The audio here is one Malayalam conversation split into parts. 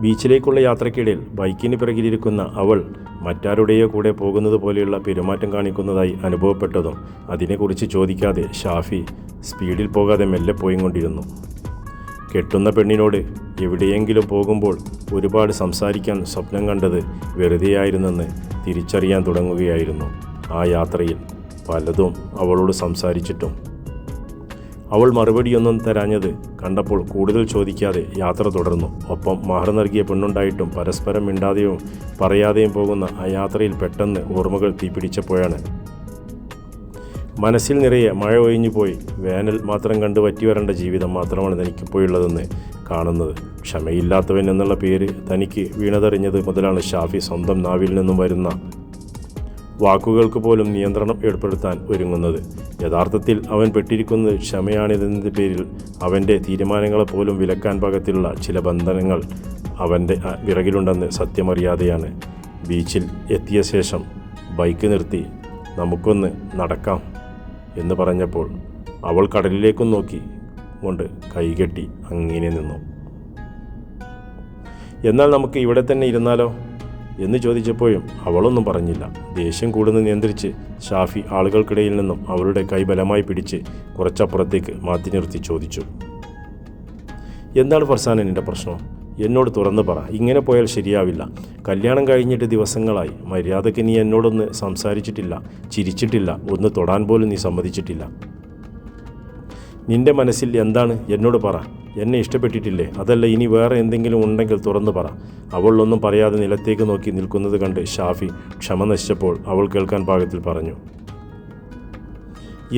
ബീച്ചിലേക്കുള്ള യാത്രക്കിടയിൽ ബൈക്കിന് പിറകിലിരിക്കുന്ന അവൾ മറ്റാരുടെയോ കൂടെ പോകുന്നത് പോലെയുള്ള പെരുമാറ്റം കാണിക്കുന്നതായി അനുഭവപ്പെട്ടതും അതിനെക്കുറിച്ച് ചോദിക്കാതെ ഷാഫി സ്പീഡിൽ പോകാതെ മെല്ലെ പോയിക്കൊണ്ടിരുന്നു. കെട്ടുന്ന പെണ്ണിനോട് എവിടെയെങ്കിലും പോകുമ്പോൾ ഒരുപാട് സംസാരിക്കാൻ സ്വപ്നം കണ്ടത് വെറുതെയായിരുന്നെന്ന് തിരിച്ചറിയാൻ തുടങ്ങുകയായിരുന്നു. ആ യാത്രയിൽ പലതും അവളോട് സംസാരിച്ചിട്ടും അവൾ മറുപടിയൊന്നും തരാഞ്ഞത് കണ്ടപ്പോൾ കൂടുതൽ ചോദിക്കാതെ യാത്ര തുടർന്നു. ഒപ്പം മഹർ നൽകിയ പെണ്ണുണ്ടായിട്ടും പരസ്പരം മിണ്ടാതെയും പറയാതെയും പോകുന്ന ആ യാത്രയിൽ പെട്ടെന്ന് ഓർമ്മകൾ തീപിടിച്ചപ്പോഴാണ്. മനസ്സിൽ നിറയെ മഴ ഒഴിഞ്ഞു പോയി. വേനൽ മാത്രം കണ്ടു വരേണ്ട ജീവിതം മാത്രമാണ് തനിക്കിപ്പോഴുള്ളതെന്ന് കാണുന്നത്. ക്ഷമയില്ലാത്തവൻ എന്നുള്ള പേര് തനിക്ക് വീണതറിഞ്ഞത് മുതലാണ് ഷാഫി സ്വന്തം നാവിൽ നിന്നും വരുന്ന വാക്കുകൾക്ക് പോലും നിയന്ത്രണം ഏർപ്പെടുത്താൻ ഒരുങ്ങുന്നത്. യഥാർത്ഥത്തിൽ അവൻ പെട്ടിരിക്കുന്നത് ക്ഷമയാണിതെന്ന പേരിൽ അവന്റെ തീരുമാനങ്ങളെ പോലും വിലക്കാൻ പാകത്തിലുള്ള ചില ബന്ധനങ്ങൾ അവന്റെ വിറകിലുണ്ടെന്ന് സത്യമറിയാതെയാണ്. ബീച്ചിൽ എത്തിയ ശേഷം ബൈക്ക് നിർത്തി നമുക്കൊന്ന് നടക്കാം എന്ന് പറഞ്ഞപ്പോൾ അവൾ കടലിലേക്കും നോക്കി കൊണ്ട് കൈകെട്ടി അങ്ങനെ നിന്നു. എന്നാൽ നമുക്ക് ഇവിടെ തന്നെ ഇരുന്നാലോ? എന്ന് ചോദിച്ചപ്പോഴും അവളൊന്നും പറഞ്ഞില്ല. ദേഷ്യം കൂടുന്ന നിയന്ത്രിച്ച് ഷാഫി ആളുകൾക്കിടയിൽ നിന്നും അവളുടെ കൈ ബലമായി പിടിച്ച് കുറച്ചപ്പുറത്തേക്ക് മാറ്റി നിർത്തി ചോദിച്ചു. എന്താണ് ഫർസാൻ എന്റെ പ്രശ്നം? എന്നോട് തുറന്നു പറ. ഇങ്ങനെ പോയാൽ ശരിയാവില്ല. കല്യാണം കഴിഞ്ഞിട്ട് ദിവസങ്ങളായി. മര്യാദയ്ക്ക് നീ എന്നോടൊന്ന് സംസാരിച്ചിട്ടില്ല ചിരിച്ചിട്ടില്ല ഒന്ന് തൊടാൻ പോലും നീ സമ്മതിച്ചിട്ടില്ല. നിന്റെ മനസ്സിൽ എന്താണ്? എന്നോട് പറ. എന്നെ ഇഷ്ടപ്പെട്ടിട്ടില്ലേ? അതല്ല ഇനി വേറെ എന്തെങ്കിലും ഉണ്ടെങ്കിൽ തുറന്നു പറ. അവൾ ഒന്നും പറയാതെ നിലത്തേക്ക് നോക്കി നിൽക്കുന്നത് കണ്ട് ഷാഫി ക്ഷമ നശിച്ചപ്പോൾ അവൾ കേൾക്കാൻ പാകത്തിൽ പറഞ്ഞു.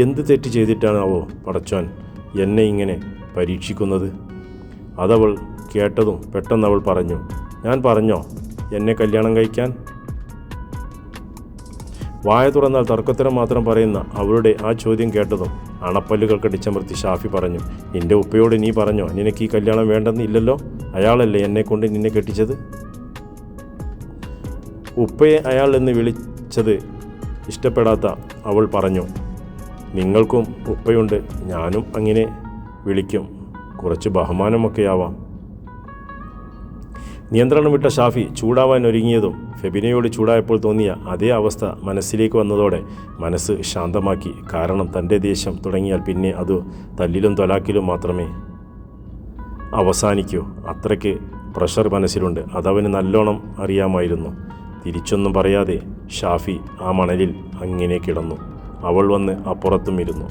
എന്ത് തെറ്റ് ചെയ്തിട്ടാണ് അവോ പടച്ചോൻ എന്നെ ഇങ്ങനെ പരീക്ഷിക്കുന്നത്? അതവൾ കേട്ടതും പെട്ടെന്ന് അവൾ പറഞ്ഞു ഞാൻ പറഞ്ഞോ എന്നെ കല്യാണം കഴിക്കാൻ? വായ തുറന്നാൽ തർക്കത്തരം മാത്രം പറയുന്ന അവരുടെ ആ ചോദ്യം കേട്ടതും അണപ്പല്ലുകൾ കടിച്ചമർത്തി ഷാഫി പറഞ്ഞു നിന്റെ ഉപ്പയോട് നീ പറഞ്ഞോ? നിനക്ക് ഈ കല്യാണം വേണ്ടെന്ന് ഇല്ലല്ലോ? അയാളല്ലേ എന്നെ കൊണ്ട് നിന്നെ കെട്ടിച്ചത്? ഉപ്പയെ അയാൾ എന്ന് വിളിച്ചത് ഇഷ്ടപ്പെടാത്ത അവൾ പറഞ്ഞു? നിങ്ങൾക്കും ഉപ്പയുണ്ട്. ഞാനും അങ്ങനെ വിളിക്കും. കുറച്ച് ബഹുമാനമൊക്കെയാവാം. നിയന്ത്രണം വിട്ട ഷാഫി ചൂടാവാൻ ഒരുങ്ങിയതും ഫെബിനയോട് ചൂടായപ്പോൾ തോന്നിയ അതേ അവസ്ഥ മനസ്സിലേക്ക് വന്നതോടെ മനസ്സ് ശാന്തമാക്കി. കാരണം തന്റെ ദേഷ്യം തുടങ്ങിയാൽ പിന്നെ അത് തല്ലിലും തൊലാക്കിലും മാത്രമേ അവസാനിക്കൂ. അത്രയ്ക്ക് പ്രഷർ മനസ്സിലുണ്ട്. അതവന് നല്ലോണം അറിയാമായിരുന്നു. തിരിച്ചൊന്നും പറയാതെ ഷാഫി ആ മണലിൽ അങ്ങനെ കിടന്നു. അവൾ വന്ന് അപ്പുറത്തും ഇരുന്നു.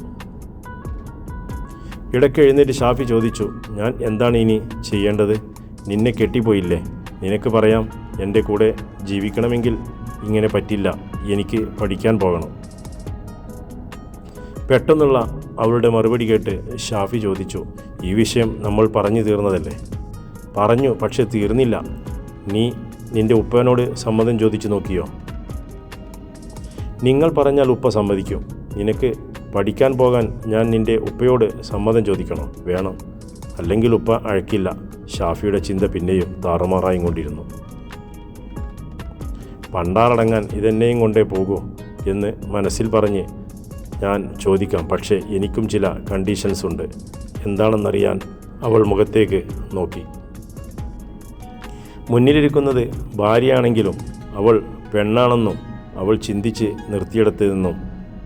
ഇടയ്ക്ക് എഴുന്നേറ്റ് ഷാഫി ചോദിച്ചു ഞാൻ എന്താണ് ഇനി ചെയ്യേണ്ടത്? നിന്നെ കെട്ടിപ്പോയില്ലേ? നിനക്ക് പറയാം എന്റെ കൂടെ ജീവിക്കണമെങ്കിൽ ഇങ്ങനെ പറ്റില്ല എനിക്ക് പഠിക്കാൻ പോകണം. പെട്ടെന്നുള്ള അവളുടെ മറുപടി കേട്ട് ഷാഫി ചോദിച്ചു ഈ വിഷയം നമ്മൾ പറഞ്ഞു തീർന്നതല്ലേ? പറഞ്ഞു പക്ഷെ തീർന്നില്ല. നീ നിന്റെ ഉപ്പനോട് സമ്മതം ചോദിച്ചു നോക്കിയോ? നിങ്ങൾ പറഞ്ഞാൽ ഉപ്പ സമ്മതിക്കും. നിനക്ക് പഠിക്കാൻ പോകാൻ ഞാൻ നിന്റെ ഉപ്പയോട് സമ്മതം ചോദിക്കണം? വേണം. അല്ലെങ്കിൽ ഉപ്പ അഴക്കില്ല. ഷാഫിയുടെ ചിന്ത പിന്നെയും താറുമാറായും കൊണ്ടിരുന്നു. പണ്ടാറടങ്ങാൻ ഇതെന്നെയും കൊണ്ടേ പോകൂ എന്ന് മനസ്സിൽ പറഞ്ഞ് ഞാൻ ചോദിക്കാം പക്ഷേ എനിക്കും ചില കണ്ടീഷൻസ് ഉണ്ട്. എന്താണെന്നറിയാൻ അവൾ മുഖത്തേക്ക് നോക്കി. മുന്നിലിരിക്കുന്നത് ഭാര്യയാണെങ്കിലും അവൾ പെണ്ണാണെന്നും അവൾ ചിന്തിച്ച് നിർത്തിയിടത്തു നിന്നും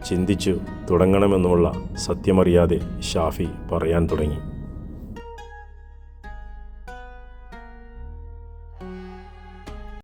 ചിന്തിച്ചു തുടങ്ങണമെന്നുമുള്ള സത്യമറിയാതെ ഷാഫി പറയാൻ തുടങ്ങി.